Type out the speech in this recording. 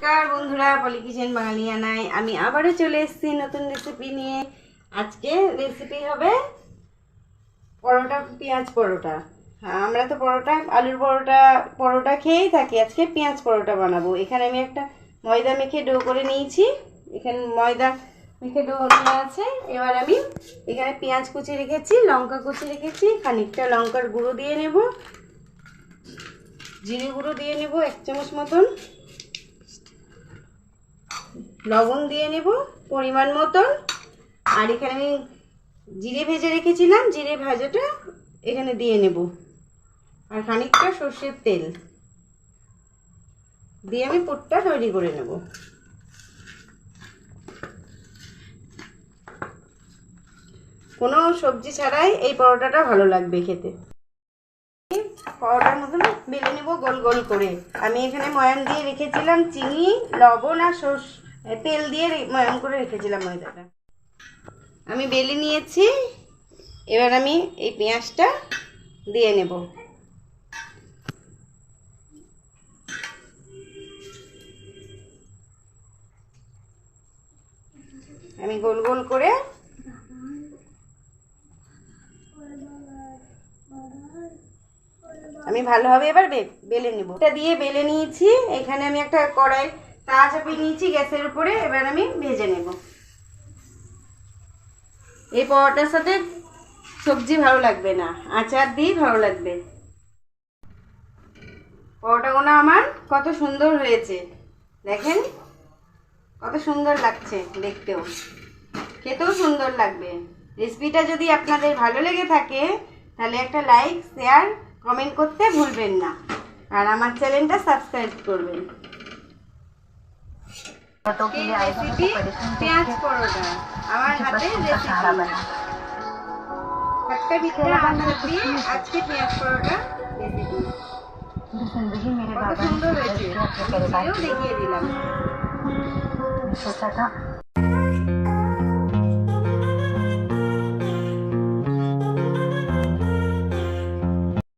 নমস্কার বন্ধুরা পলি কিচেন বাঙালিয়ানায় আমি আবারও চলে এসেছি নতুন রেসিপি নিয়ে। আজকে রেসিপি হবে পরোটা পেঁয়াজ পরোটা। হ্যাঁ, আমরা তো পরোটা আলুর পরোটা পরোটা খেয়েই থাকি। আজকে পেঁয়াজ পরোটা বানাবো। এখানে আমি একটা ময়দা মেখে ডো করে নিয়েছি। এখানে ময়দা মেখে ডো নেওয়া আছে। এবার আমি এখানে পেঁয়াজ কুচি রেখেছি লঙ্কা কুচি রেখেছি। খানিকটা লঙ্কার গুঁড়ো দিয়ে নেব। জিরে গুঁড়ো দিয়ে নেব এক চামচ মতন। লবণ দিয়ে নেব, পরিমাণ মতন। আর এখানে আমি জিরে ভেজে রেখেছিলাম, জিরে ভাজাটা এখানে দিয়ে নেব। আর খানিকটা সর্ষের তেল দিয়ে আমি পুরটা তৈরি করে নেব। কোনো সবজি ছাড়াই এই পরোটাটা ভালো লাগবে খেতে। পরোটার মতন বেলে নেব গোল গোল করে। আমি এখানে ময়াম দিয়ে রেখেছিলাম চিনি, লবণ আর সর্ষ তেল দিয়ে ময়াম করে রেখেছিলাম ময়দাটা। আমি বেলে নিয়েছি, এবার আমি এই পেঁয়াজটা দিয়ে নেব। আমি গোল গোল করে আমি ভালোভাবে এবার বেলে নেব। এটা দিয়ে বেলে নিয়েছি, এখানে আমি একটা কড়াই তা নিয়েছি, গ্যাসের উপরে এবার আমি ভেজে নেব। এই পরোটার সাথে সবজি ভালো লাগবে না, আচার দিয়ে ভালো লাগবে। পরোটাগুলো আমার কত সুন্দর হয়েছে, দেখেন? কত সুন্দর লাগছে দেখতেও। খেতেও সুন্দর লাগবে। রেসিপিটা যদি আপনাদের ভালো লেগে থাকে, তাহলে একটা লাইক, শেয়ার, কমেন্ট করতে ভুলবেন না। আর আমার চ্যানেলটা সাবস্ক্রাইব করবেন। সেই রেসিপি পেঁয়াজ পরোটা আমার হাতে রেসিপি একটা ভিতরে আচার দিয়ে আজকে পেঁয়াজ পরোটা রেসিপি কত সুন্দর হয়েছে দেখিয়ে দিলাম